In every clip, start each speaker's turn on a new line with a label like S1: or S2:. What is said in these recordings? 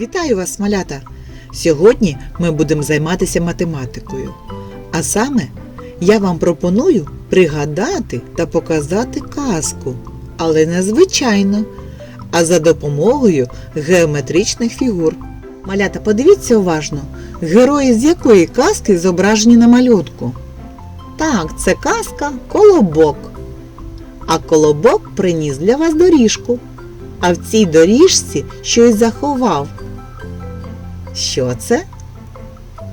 S1: Вітаю вас, малята! Сьогодні ми будемо займатися математикою. А саме я вам пропоную пригадати та показати казку, але не звичайно, а за допомогою геометричних фігур. Малята, подивіться уважно, герої з якої казки зображені на малютку. Так, це казка Колобок. А колобок приніс для вас доріжку. А в цій доріжці щось заховав. Що це?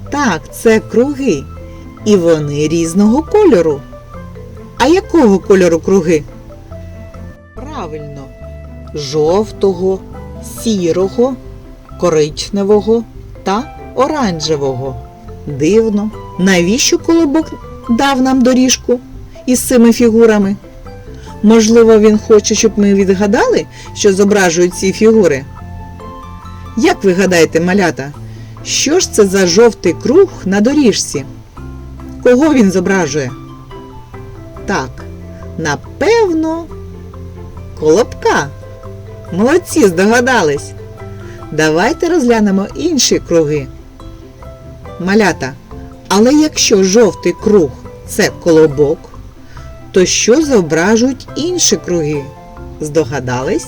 S1: Так, це круги. І вони різного кольору. А якого кольору круги? Правильно, жовтого, сірого, коричневого та оранжевого. Дивно, навіщо колобок дав нам доріжку із цими фігурами? Можливо, він хоче, щоб ми відгадали, що зображують ці фігури. Як ви гадаєте, малята, що ж це за жовтий круг на доріжці? Кого він зображує? Так, напевно, колобка. Молодці, здогадались. Давайте розглянемо інші круги. Малята, але якщо жовтий круг це колобок, то що зображують інші круги? Здогадались?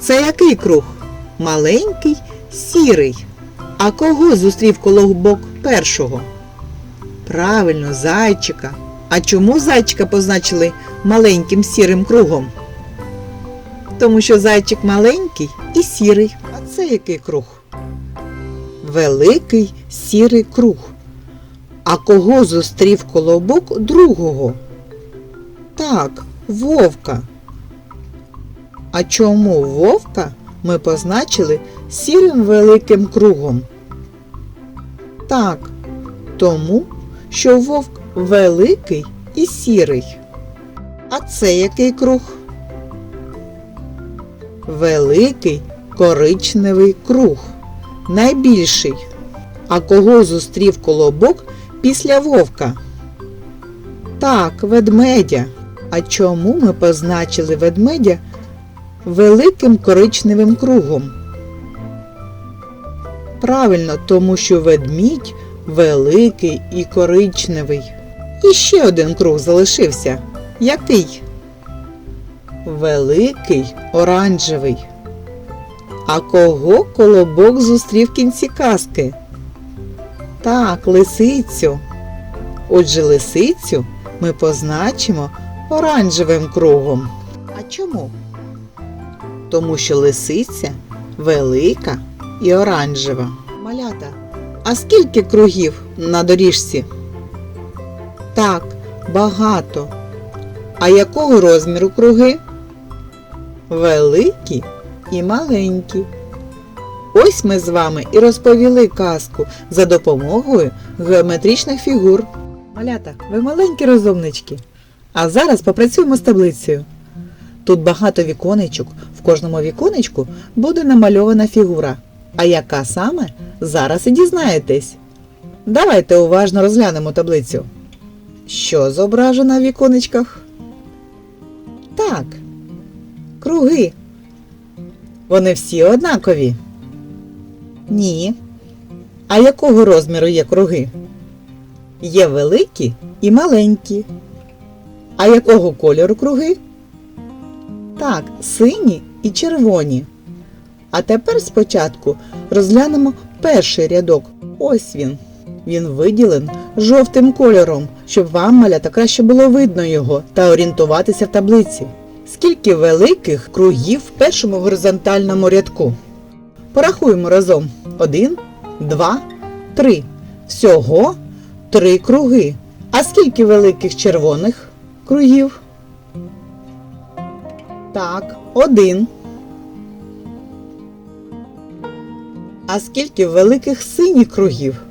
S1: Це який круг? Маленький, сірий. А кого зустрів колобок першого? Правильно, зайчика. А чому зайчика позначили маленьким сірим кругом? Тому що зайчик маленький і сірий. А це який круг? Великий сірий круг. А кого зустрів колобок другого? Так, вовка. А чому вовка ми позначили сірим великим кругом? Так, тому, що вовк великий і сірий. А це який круг? Великий коричневий круг. Найбільший. А кого зустрів колобок після вовка? Так, ведмедя. А чому ми позначили ведмедя великим коричневим кругом? Правильно, тому що ведмідь великий і коричневий. І ще один круг залишився. Який? Великий оранжевий. А кого колобок зустрів кінці казки? Так, лисицю. Отже, лисицю ми позначимо оранжевим кругом. А чому? Тому що лисиця велика і оранжева. Малята, а скільки кругів на доріжці? Так, багато. А якого розміру круги? Великі і маленькі. Ось ми з вами і розповіли казку за допомогою геометричних фігур. Малята, ви маленькі розумнички. А зараз попрацюємо з таблицею. Тут багато віконечок. Кожному віконечку буде намальована фігура. А яка саме зараз і дізнаєтесь. Давайте уважно розглянемо таблицю. Що зображено в віконечках? Так, круги. Вони всі однакові. Ні. А якого розміру є круги? Є великі і маленькі. А якого кольору круги? Так, сині і червоні. А тепер спочатку розглянемо перший рядок. Ось він. Він виділен жовтим кольором, щоб вам, малята, краще було видно його та орієнтуватися в таблиці. Скільки великих кругів в першому горизонтальному рядку? Порахуємо разом. Один, два, три. Всього три круги. А скільки великих червоних кругів? Так, один. А скільки великих синіх кругів?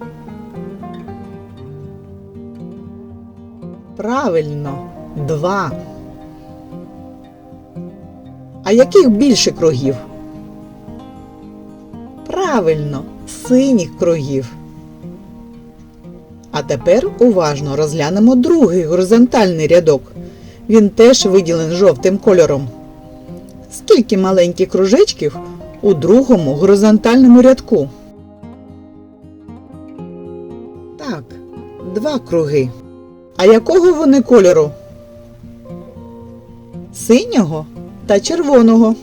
S1: Правильно, два. А яких більше кругів? Правильно, синіх кругів. А тепер уважно розглянемо другий горизонтальний рядок. Він теж виділений жовтим кольором. Скільки маленьких кружечків у другому горизонтальному рядку? Так, два круги. А якого вони кольору? Синього та червоного.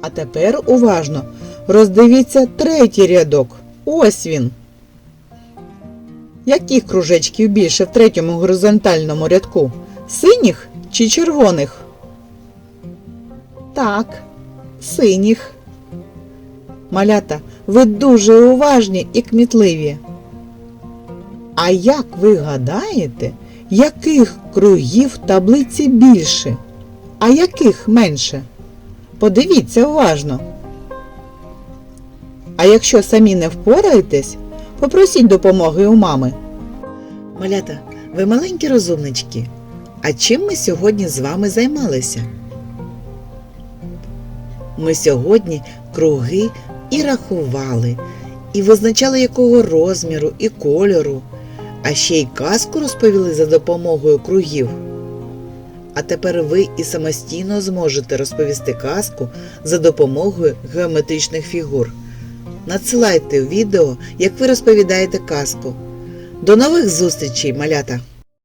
S1: А тепер уважно роздивіться третій рядок. Ось він. Яких кружечків більше в третьому горизонтальному рядку? Синіх чи червоних? Так, синіх. Малята, ви дуже уважні і кмітливі. А як ви гадаєте, яких кругів в таблиці більше, а яких менше? Подивіться уважно. А якщо самі не впораєтесь, попросіть допомоги у мами. Малята, ви маленькі розумнички. А чим ми сьогодні з вами займалися? Ми сьогодні круги і рахували, і визначали якого розміру і кольору, а ще й казку розповіли за допомогою кругів. А тепер ви і самостійно зможете розповісти казку за допомогою геометричних фігур. Надсилайте відео, як ви розповідаєте казку. До нових зустрічей, малята!